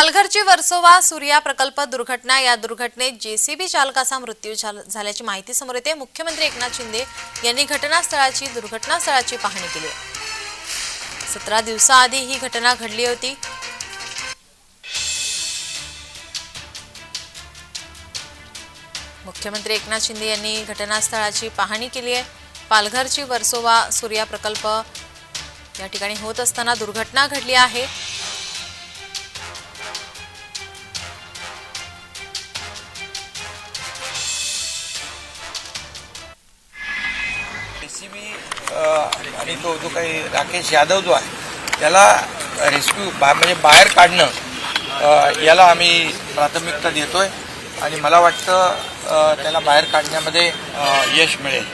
पालघरची वर्सोवा सूर्या प्रकल्प दुर्घटना या दुर्घटनेत जेसीबी चालकाचा मृत्यू झाल्याची माहिती समोर येते. मुख्यमंत्री एकनाथ शिंदे यांनी घटनास्थळाची दुर्घटनास्थळाची पाहणी केली आहे. सतरा दिवसाआधी ही घटना घडली होती. मुख्यमंत्री एकनाथ शिंदे यांनी घटनास्थळाची पाहणी केली आहे. पालघरची वर्सोवा सूर्या प्रकल्प या ठिकाणी होत असताना दुर्घटना घडली आहे. जेसीबी आणि तो जो काही राकेश यादव जो आहे त्याला रेस्क्यू बा म्हणजे बाहेर काढणं याला आम्ही प्राथमिकता देतो आहे आणि मला वाटतं त्याला बाहेर काढण्यामध्ये यश मिळेल.